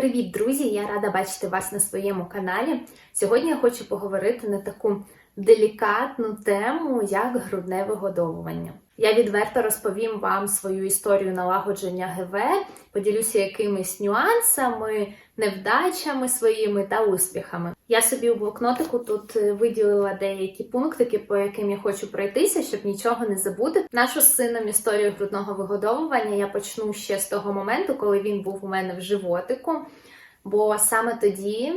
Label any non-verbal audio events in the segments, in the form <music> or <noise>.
Привіт, друзі! Я рада бачити вас на своєму каналі. Сьогодні я хочу поговорити на таку делікатну тему, як грудне вигодовування. Я відверто розповім вам свою історію налагодження ГВ, поділюся якимись нюансами, невдачами своїми та успіхами. Я собі у блокнотику тут е, виділила деякі пунктики, по яким я хочу пройтися, щоб нічого не забути. Нашу з сином історію грудного вигодовування я почну ще з того моменту, коли він був у мене в животику. Бо саме тоді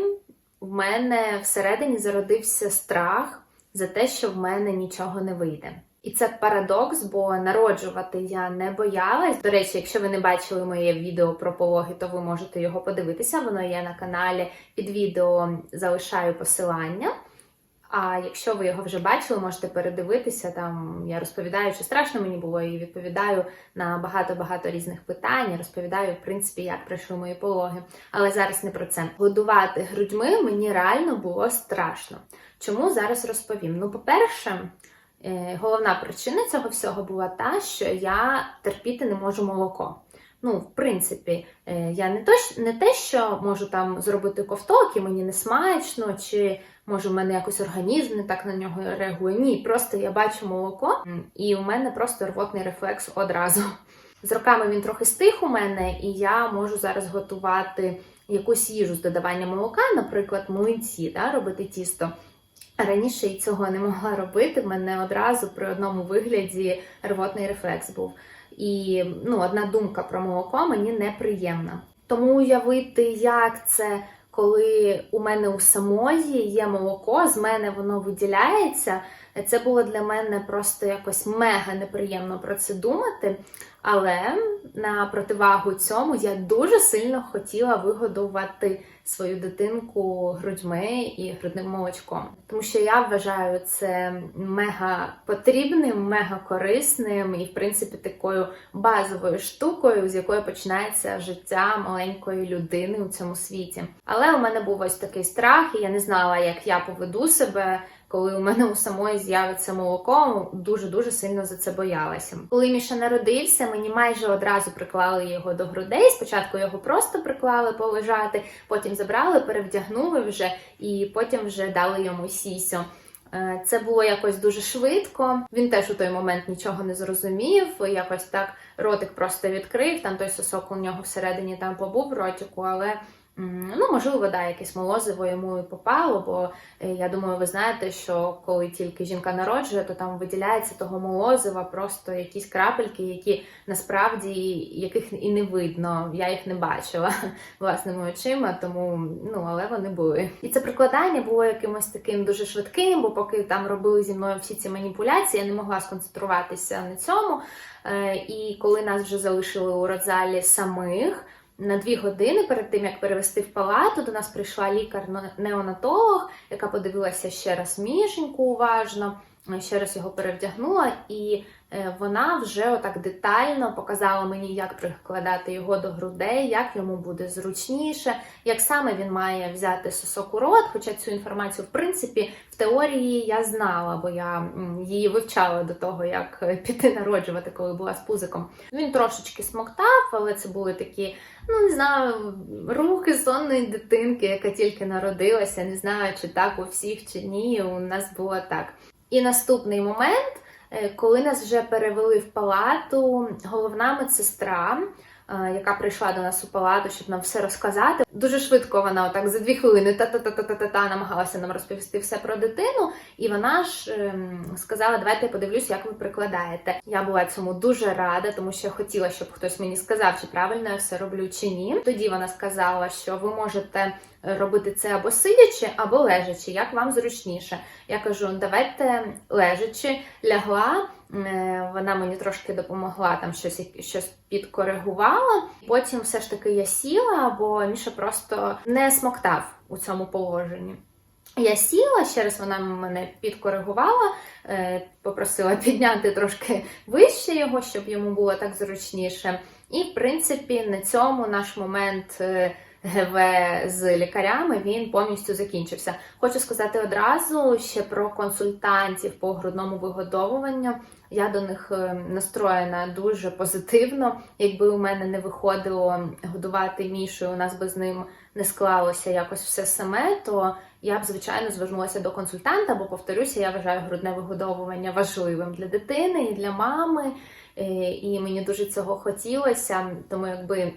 в мене всередині зародився страх за те, що в мене нічого не вийде. І це парадокс, бо народжувати я не боялась. До речі, якщо ви не бачили моє відео про пологи, то ви можете його подивитися. Воно є на каналі. Під відео залишаю посилання. А якщо ви його вже бачили, можете передивитися. Там я розповідаю, що страшно мені було, і відповідаю на багато-багато різних питань. Розповідаю, в принципі, як пройшли мої пологи. Але зараз не про це. Годувати грудьми мені реально було страшно. Чому зараз розповім? Ну, по-перше, головна причина цього всього була та, що я терпіти не можу молоко. Ну, в принципі, е, я не то, не те, що можу там зробити ковток, і мені не смачно, чи може в мене якось організм не так на нього реагує. Ні, просто я бачу молоко, і у мене просто рвотний рефлекс одразу. З роками він трохи стих у мене, і я можу зараз готувати якусь їжу з додаванням молока, наприклад, млинці, да, робити тісто. Раніше і цього не могла робити. В мене одразу при одному вигляді рвотний рефлекс був. І ну, одна думка про молоко мені неприємна. Тому уявити, як це, коли у мене у самої є молоко, з мене воно виділяється. Це було для мене просто якось мега неприємно про це думати. Але на противагу цьому я дуже сильно хотіла вигодувати свою дитинку грудьми і грудним молочком. Тому що я вважаю це мега потрібним, мега корисним і, в принципі, такою базовою штукою, з якої починається життя маленької людини у цьому світі. Але у мене був ось такий страх, і я не знала, як я поведу себе коли у мене у самої з'явиться молоко, дуже-дуже сильно за це боялася. Коли Міша народився, мені майже одразу приклали його до грудей. Спочатку його просто приклали полежати, потім забрали, перевдягнули вже і потім вже дали йому сісю. Е, це було якось дуже швидко. Він теж у той момент нічого не зрозумів. Якось так ротик просто відкрив. Там той сосок у нього всередині там побув ротику, але Ну, можливо, да, якесь молозиво йому і попало, бо е, я думаю, ви знаєте, що коли тільки жінка народжує, то там виділяється того молозива просто якісь крапельки, які насправді яких і не видно. Я їх не бачила <laughs> власними очима, тому ну, але вони були. І це прикладання було якимось таким дуже швидким, бо поки там робили зі мною всі ці маніпуляції, я не могла сконцентруватися на цьому. Е, і коли нас вже залишили у родзалі самих на дві години перед тим, як перевести в палату, до нас прийшла лікар-неонатолог, яка подивилася ще раз мішеньку уважно, ще раз його перевдягнула, і Е, вона вже отак детально показала мені, як прикладати його до грудей, як йому буде зручніше, як саме він має взяти сосок у рот. Хоча цю інформацію, в принципі, в теорії я знала, бо я її вивчала до того, як піти народжувати, коли була з пузиком. Він трошечки смоктав, але це були такі, ну не знаю, рухи сонної дитинки, яка тільки народилася. Не знаю, чи так у всіх, чи ні. У нас було так. І наступний момент. Е, коли нас вже перевели в палату, головна медсестра, е, яка прийшла до нас у палату, щоб нам все розказати, дуже швидко вона отак за дві хвилини та-та-та-та-та-та намагалася нам розповісти все про дитину. І вона ж ем, сказала: Давайте я подивлюсь, як ви прикладаєте. Я була цьому дуже рада, тому що я хотіла, щоб хтось мені сказав, чи правильно я все роблю, чи ні. Тоді вона сказала, що ви можете робити це або сидячи, або лежачи, як вам зручніше. Я кажу, давайте лежачи, лягла. Е, вона мені трошки допомогла там щось щось підкоригувала. Потім все ж таки я сіла, бо Міша просто не смоктав у цьому положенні. Я сіла, ще раз вона мене підкоригувала, е, попросила підняти трошки вище його, щоб йому було так зручніше. І, в принципі, на цьому наш момент е, ГВ з лікарями він повністю закінчився. Хочу сказати одразу ще про консультантів по грудному вигодовуванню. Я до них е, настроєна дуже позитивно. Якби у мене не виходило годувати Мішу, у нас би з ним не склалося якось все саме, то я б звичайно звернулася до консультанта, бо повторюся, я вважаю грудне вигодовування важливим для дитини і для мами. Е, І мені дуже цього хотілося, тому якби.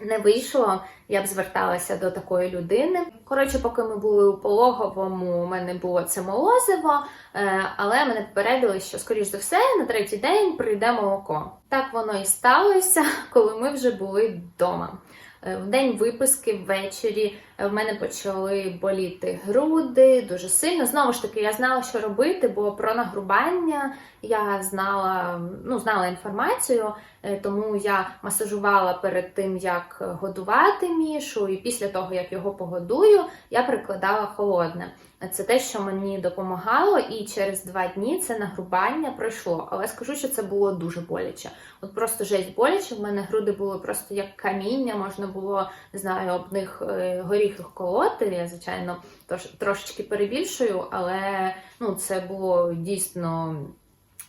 Не вийшло, я б зверталася до такої людини. Коротше, поки ми були у пологовому, у мене було це молозиво, е, але мене попередили, що, скоріш за все, на третій день прийде молоко. Так воно і сталося, <laughs> коли ми вже були вдома. Е, В день виписки ввечері в мене почали боліти груди дуже сильно. Знову ж таки, я знала, що робити, бо про нагрубання я знала, ну, знала інформацію, тому я масажувала перед тим, як годувати мішу, і після того, як його погодую, я прикладала холодне. Це те, що мені допомагало, і через два дні це нагрубання пройшло. Але скажу, що це було дуже боляче. От просто жесть боляче. В мене груди були просто як каміння, можна було не знаю, об них е, горіхи колоти. Я, звичайно, трош, трошечки перебільшую, але ну, це було дійсно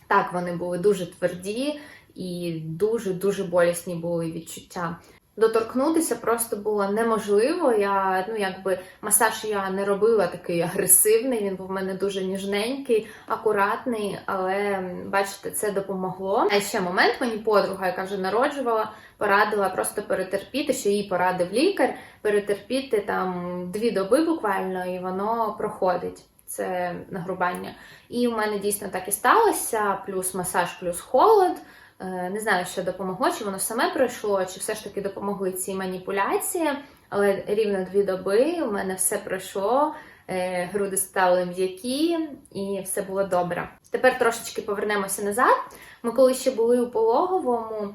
так, вони були дуже тверді і дуже-дуже болісні були відчуття. Доторкнутися просто було неможливо. Я ну якби масаж я не робила такий агресивний. Він був в мене дуже ніжненький, акуратний, але бачите, це допомогло. А ще момент мені подруга, яка вже народжувала, порадила просто перетерпіти, що їй порадив лікар, перетерпіти там дві доби буквально, і воно проходить. Це нагрубання. І у мене дійсно так і сталося: плюс масаж, плюс холод. Е, Не знаю, що допомогло, чи воно саме пройшло, чи все ж таки допомогли ці маніпуляції. Але рівно дві доби у мене все пройшло, е, груди стали м'які і все було добре. Тепер трошечки повернемося назад. Ми коли ще були у пологовому,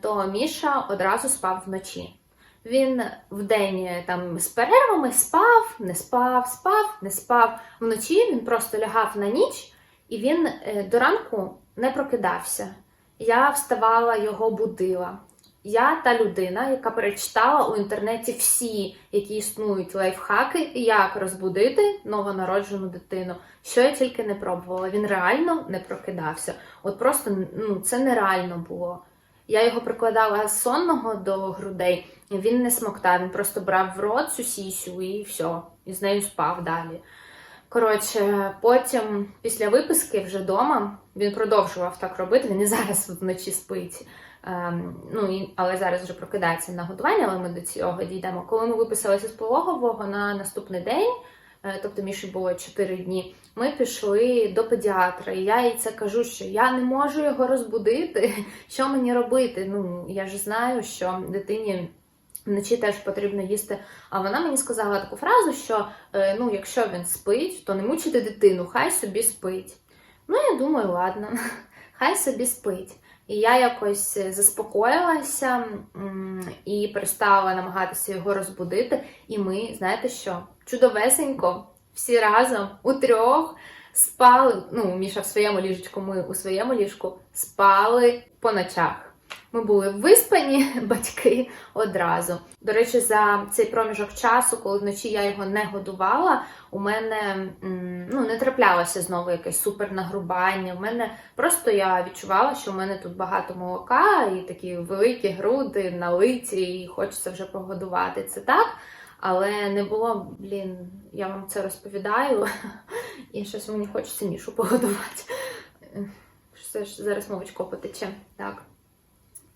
то Міша одразу спав вночі. Він вдень там з перервами спав, не спав, спав, не спав. Вночі він просто лягав на ніч і він е, до ранку не прокидався. Я вставала, його будила. Я та людина, яка перечитала у інтернеті всі, які існують лайфхаки, як розбудити новонароджену дитину. Що я тільки не пробувала. Він реально не прокидався. От просто ну, це нереально було. Я його прикладала з сонного до грудей, він не смоктав, він просто брав в рот цю сісю і все, і з нею спав далі. Коротше, потім, після виписки вже вдома, він продовжував так робити. Він і зараз вночі спить. Ем, ну, і, але зараз вже прокидається на годування, але ми до цього дійдемо. Коли ми виписалися з пологового на наступний день, е, тобто Міші було 4 дні, ми пішли до педіатра. І я їй це кажу, що я не можу його розбудити. <laughs> Що мені робити? Ну, я ж знаю, що дитині. Вночі теж потрібно їсти. А вона мені сказала таку фразу, що е, ну, якщо він спить, то не мучити дитину, хай собі спить. Ну, я думаю, ладно, <laughs> хай собі спить. І я якось заспокоїлася і перестала намагатися його розбудити. І ми, знаєте що, чудовесенько, всі разом у трьох спали. Ну, Міша в своєму ліжечку, ми у своєму ліжку спали по ночах. Ми були виспані <laughs> батьки одразу. До речі, за цей проміжок часу, коли вночі я його не годувала, у мене ну, не траплялося знову якесь супернагрубання. У мене просто я відчувала, що в мене тут багато молока і такі великі груди налиті, і хочеться вже погодувати. Це так. Але не було, блін, я вам це розповідаю, <laughs> і щось мені хочеться Мішу погодувати. Все ж зараз мовочко потече. Так.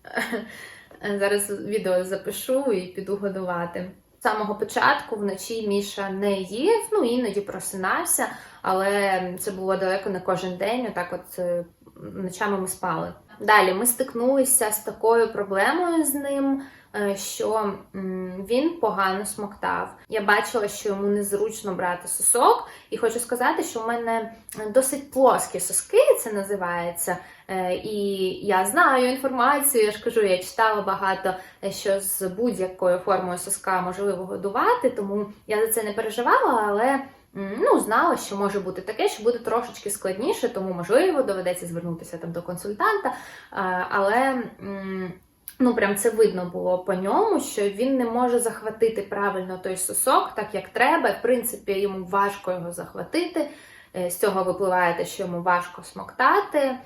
<laughs> Зараз відео запишу і піду годувати. З самого початку вночі Міша не їв, ну іноді просинався, але це було далеко не кожен день. Отак, от е, ночами ми спали. Далі ми стикнулися з такою проблемою з ним, що він погано смоктав. Я бачила, що йому незручно брати сосок, і хочу сказати, що в мене досить плоскі соски, це називається. Е, І я знаю інформацію, я ж кажу, я читала багато, е, що з будь-якою формою соска можливо годувати, тому я за це не переживала, але ну, знала, що може бути таке, що буде трошечки складніше, тому можливо доведеться звернутися там до консультанта. Е, Але Ну, прям це видно було по ньому, що він не може захватити правильно той сосок, так як треба. В принципі, йому важко його захватити. Е, З цього випливає те, що йому важко смоктати.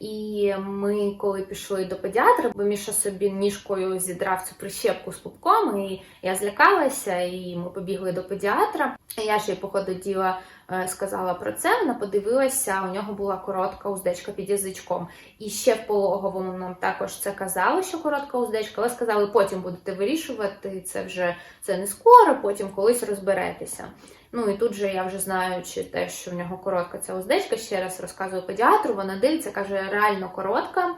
І ми, коли пішли до педіатра, бо Міша собі ніжкою зідрав цю прищепку з пупком, і я злякалася, і ми побігли до педіатра. Я ще й по ходу діла сказала про це. Вона подивилася, у нього була коротка уздечка під язичком. І ще в пологовому нам також це казали, що коротка уздечка, але сказали, потім будете вирішувати це вже це не скоро, потім колись розберетеся. Ну і тут же я вже знаючи те, що в нього коротка ця уздечка, ще раз розказую педіатру, вона дивиться, каже, реально коротка.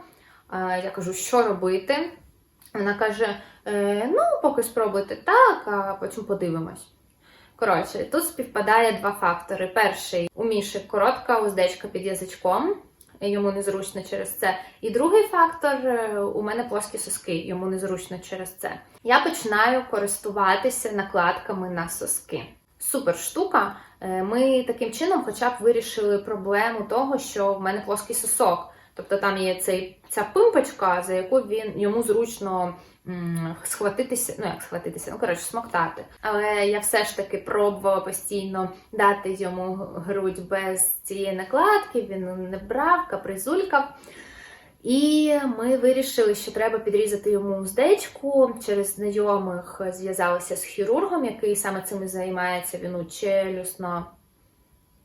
Е, Я кажу, що робити? Вона каже: «Е, ну, поки спробуйте так, а потім подивимось. Коротше, тут співпадає два фактори. Перший у Міші коротка уздечка під язичком, йому незручно через це. І другий фактор е, у мене плоскі соски, йому незручно через це. Я починаю користуватися накладками на соски. Супер штука. Е, Ми таким чином, хоча б вирішили проблему того, що в мене плоский сосок. Тобто там є цей, ця пимпочка, за яку він йому зручно схватитися, ну як схватитися, ну коротше, смоктати. Але я все ж таки пробувала постійно дати йому грудь без цієї накладки, він не брав, капризулькав. І ми вирішили, що треба підрізати йому уздечку. Через знайомих зв'язалися з хірургом, який саме цим і займається. Він у челюсна,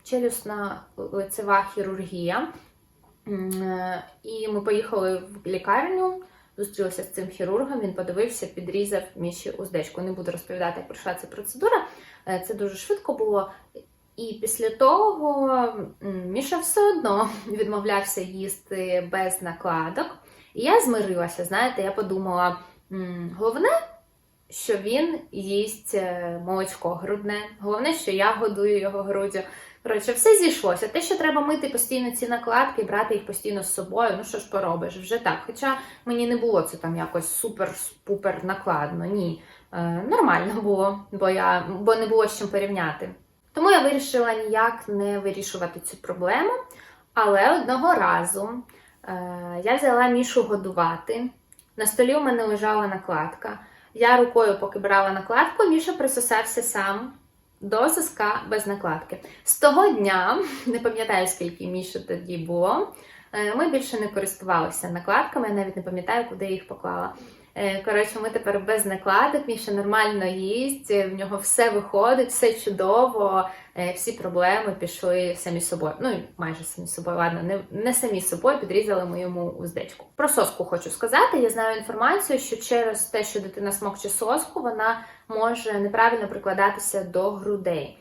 челюсна лицева хірургія. Е, І ми поїхали в лікарню, зустрілися з цим хірургом. Він подивився, підрізав міші уздечку. Не буду розповідати, як пройшла ця процедура. Е, Це дуже швидко було. І після того Міша все одно <laughs> відмовлявся їсти без накладок. І я змирилася, знаєте, я подумала, головне, що він їсть е, молочко грудне, головне, що я годую його груддю. Коротше, все зійшлося. Те, що треба мити постійно ці накладки, брати їх постійно з собою, ну що ж поробиш, вже так. Хоча мені не було це там якось супер-пупер накладно. Ні. Е, нормально було, бо я бо не було з чим порівняти. Тому я вирішила ніяк не вирішувати цю проблему. Але одного разу е, я взяла мішу годувати. На столі у мене лежала накладка. Я рукою, поки брала накладку, Міша присосався сам до соска без накладки. З того дня, не пам'ятаю, скільки Міші тоді було, е, ми більше не користувалися накладками, я навіть не пам'ятаю, куди їх поклала. Е, Коротше, ми тепер без накладок, Міша нормально їсть, е, в нього все виходить, все чудово, е, всі проблеми пішли самі собою. Ну, майже самі собою, ладно, не, не самі собою підрізали ми йому уздечку. Про соску хочу сказати. Я знаю інформацію, що через те, що дитина смокче соску, вона може неправильно прикладатися до грудей.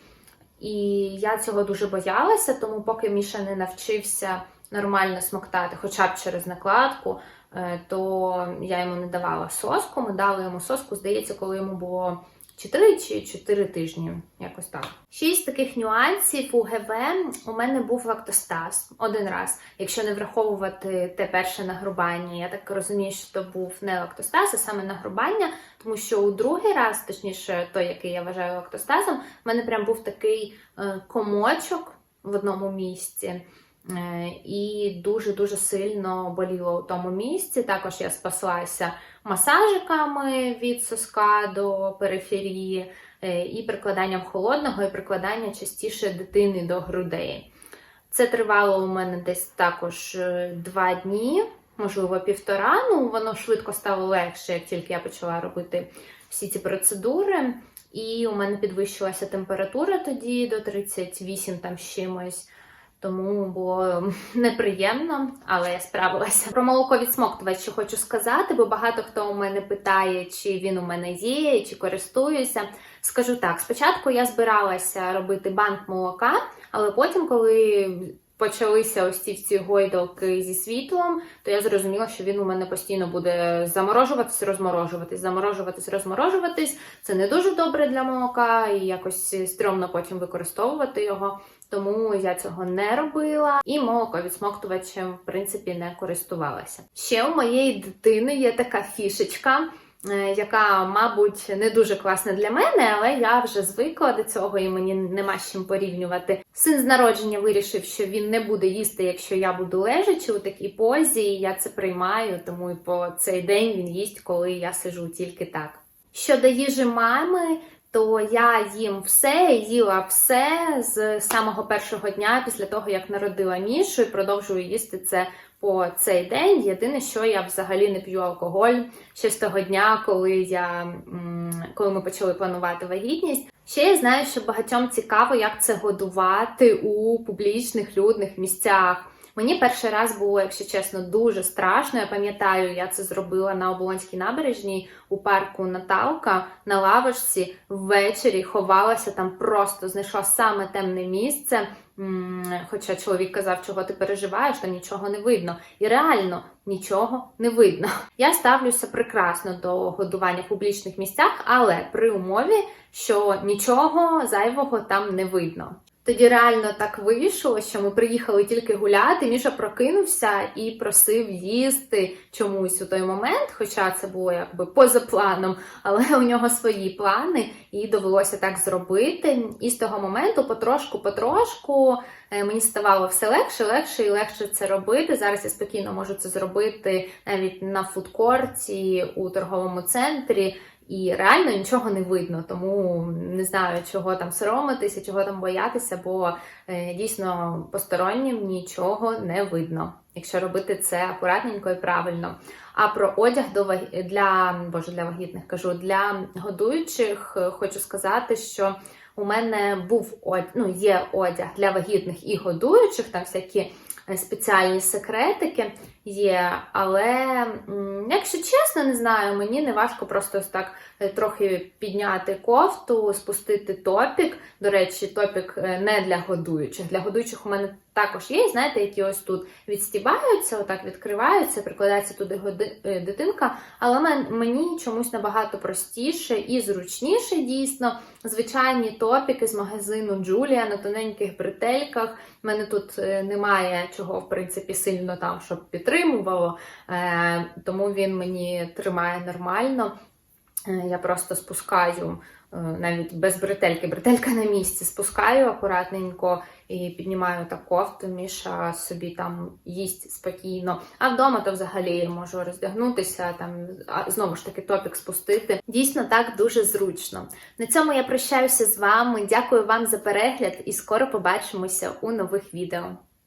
І я цього дуже боялася, тому поки Міша не навчився нормально смоктати, хоча б через накладку, то я йому не давала соску. Ми дали йому соску, здається, коли йому було чи 3 чи 4 тижні, якось так. Шість таких нюансів у ГВ у мене був лактостаз один раз, якщо не враховувати те перше нагрубання. Я так розумію, що то був не лактостаз, а саме нагрубання, тому що у другий раз, точніше, той, який я вважаю лактостазом, в мене прям був такий е, комочок в одному місці. І дуже-дуже сильно боліло у тому місці. Також я спаслася масажиками від соска до периферії, е, і прикладанням холодного, і прикладанням частіше дитини до грудей. Це тривало у мене десь також е, два дні, можливо, півтора. Ну, воно швидко стало легше, як тільки я почала робити всі ці процедури. І у мене підвищилася температура тоді до 38 там чимось. Тому було неприємно, але я справилася. Про молоко відсмоктувач що хочу сказати, бо багато хто у мене питає, чи він у мене є, чи користуюся. Скажу так: спочатку я збиралася робити банк молока, але потім, коли почалися ось ці всі гойдалки зі світлом, то я зрозуміла, що він у мене постійно буде заморожуватись, розморожуватись, заморожуватись, розморожуватись. Це не дуже добре для молока, і якось стрьомно потім використовувати його. Тому я цього не робила і молоковідсмоктувачем, в принципі, не користувалася. Ще у моєї дитини є така фішечка. е, яка, мабуть, не дуже класна для мене, але я вже звикла до цього і мені нема з чим порівнювати. Син з народження вирішив, що він не буде їсти, якщо я буду лежачи у такій позі. і Я це приймаю, тому і по цей день він їсть, коли я сижу тільки так. Щодо їжі мами, то я їм все, їла все з самого першого дня після того, як народила Мішу, і продовжую їсти це по цей день. Єдине, що я взагалі не п'ю алкоголь ще з того дня, коли я коли ми почали планувати вагітність. Ще я знаю, що багатьом цікаво, як це годувати у публічних людних місцях. Мені перший раз було, якщо чесно, дуже страшно. Я пам'ятаю, я це зробила на Оболонській набережній у парку Наталка на лавочці ввечері, ховалася там, просто знайшла саме темне місце. Хоча чоловік казав, чого ти переживаєш, там нічого не видно. І реально нічого не видно. Я ставлюся прекрасно до годування в публічних місцях, але при умові, що нічого зайвого там не видно. Тоді реально так вийшло, що ми приїхали тільки гуляти. Міша прокинувся і просив їсти чомусь у той момент, хоча це було якби поза планом, але у нього свої плани, і довелося так зробити. І з того моменту, потрошку-потрошку, е, мені ставало все легше, легше і легше це робити. Зараз я спокійно можу це зробити навіть на фудкорті у торговому центрі. І реально нічого не видно, тому не знаю, чого там соромитися, чого там боятися, бо е, дійсно постороннім нічого не видно, якщо робити це акуратненько і правильно. А про одяг до для боже для вагітних кажу для годуючих, е, хочу сказати, що у мене був ну, є одяг для вагітних і годуючих, там всякі е, спеціальні секретики є. Але, якщо чесно, не знаю, мені не важко просто ось так е, трохи підняти кофту, спустити топік. До речі, топік е, не для годуючих. Для годуючих у мене також є, знаєте, які ось тут відстібаються, отак відкриваються, прикладається туди е, дитинка. Але мені чомусь набагато простіше і зручніше дійсно. Звичайні топіки з магазину Джулія на тоненьких бретельках. У мене тут немає чого, в принципі, сильно там, щоб підтримувало, е, тому він мені тримає нормально. Е, Я просто спускаю е, навіть без бретельки, бретелька на місці, спускаю акуратненько і піднімаю так кофту. Міша собі там їсть спокійно. А вдома то взагалі я можу роздягнутися, там знову ж таки топік спустити. Дійсно, так дуже зручно. На цьому я прощаюся з вами. Дякую вам за перегляд і скоро побачимося у нових відео.